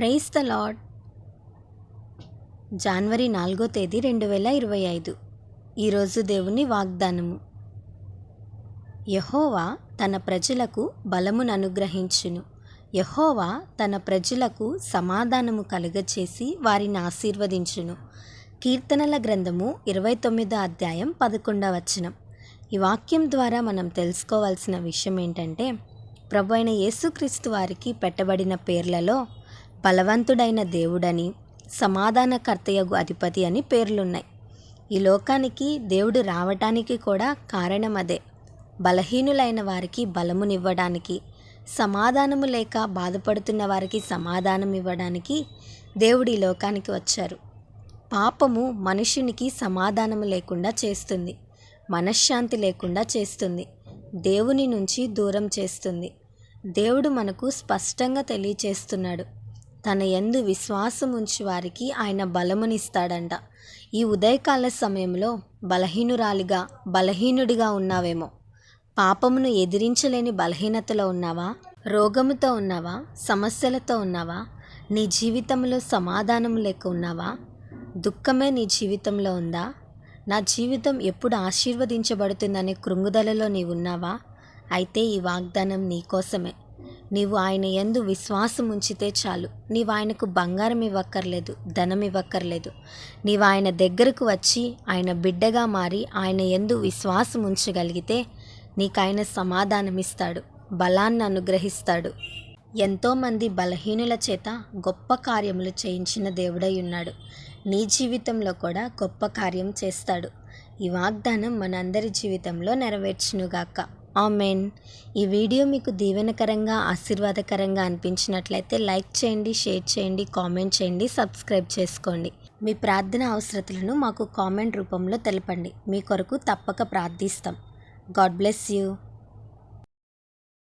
Price the lord జనవరి నాలుగో తేదీ రెండు వేల ఇరవై ఐదు. ఈరోజు దేవుని వాగ్దానము. యహోవా తన ప్రజలకు బలమును అనుగ్రహించును. యహోవా తన ప్రజలకు సమాధానము కలుగచేసి వారిని ఆశీర్వదించును. కీర్తనల గ్రంథము ఇరవై తొమ్మిదో అధ్యాయం పదకొండవ వచనం. ఈ వాక్యం ద్వారా మనం తెలుసుకోవాల్సిన విషయం ఏంటంటే ప్రభు అయిన యేసుక్రీస్తు వారికి పెట్టబడిన పేర్లలో బలవంతుడైన దేవుడని సమాధానకర్తయగు అధిపతి అని పేర్లున్నాయి. ఈ లోకానికి దేవుడు రావటానికి కూడా కారణం అదే బలహీనులైన వారికి బలమునివ్వడానికి సమాధానము లేక బాధపడుతున్న వారికి సమాధానం ఇవ్వడానికి దేవుడు ఈ లోకానికి వచ్చారు. పాపము మనుషునికి సమాధానము లేకుండా చేస్తుంది. మనశ్శాంతి లేకుండా చేస్తుంది. దేవుని నుంచి దూరం చేస్తుంది. దేవుడు మనకు స్పష్టంగా తెలియచేస్తున్నాడు. తన యందు విశ్వాసం ఉంచి వారికి ఆయన బలమునిస్తాడంట. ఈ ఉదయకాల సమయంలో బలహీనురాలిగా బలహీనుడిగా ఉన్నావేమో. పాపమును ఎదిరించలేని బలహీనతలో ఉన్నావా? రోగముతో ఉన్నావా? సమస్యలతో ఉన్నావా? నీ జీవితంలో సమాధానం లేక ఉన్నావా? దుఃఖమే నీ జీవితంలో ఉందా? నా జీవితం ఎప్పుడు ఆశీర్వదించబడుతుందనే కృంగుదలలో నీవు ఉన్నావా అయితే ఈ వాగ్దానం నీకోసమే నీవు ఆయన ఎందు విశ్వాసం ఉంచితే చాలు. నీవు ఆయనకు బంగారం ఇవ్వక్కర్లేదు ధనం ఇవ్వక్కర్లేదు. నీవు ఆయన దగ్గరకు వచ్చి ఆయన బిడ్డగా మారి ఆయన ఎందు విశ్వాసం ఉంచగలిగితే నీకు ఆయన సమాధానం ఇస్తాడు బలాన్ని అనుగ్రహిస్తాడు. ఎంతోమంది బలహీనుల చేత గొప్ప కార్యములు చేయించిన దేవుడై ఉన్నాడు. నీ జీవితంలో కూడా గొప్ప కార్యం చేస్తాడు. ఈ వాగ్దానం మనందరి జీవితంలో నెరవేర్చునుగాక. ఆమెన్. ఈ వీడియో మీకు దీవెనకరంగా ఆశీర్వాదకరంగా అనిపించినట్లయితే లైక్ చేయండి షేర్ చేయండి కామెంట్ చేయండి సబ్స్క్రైబ్ చేసుకోండి. మీ ప్రార్థన అవసరతలను మాకు కామెంట్ రూపంలో తెలపండి. మీ కొరకు తప్పక ప్రార్థిస్తాం. God bless you.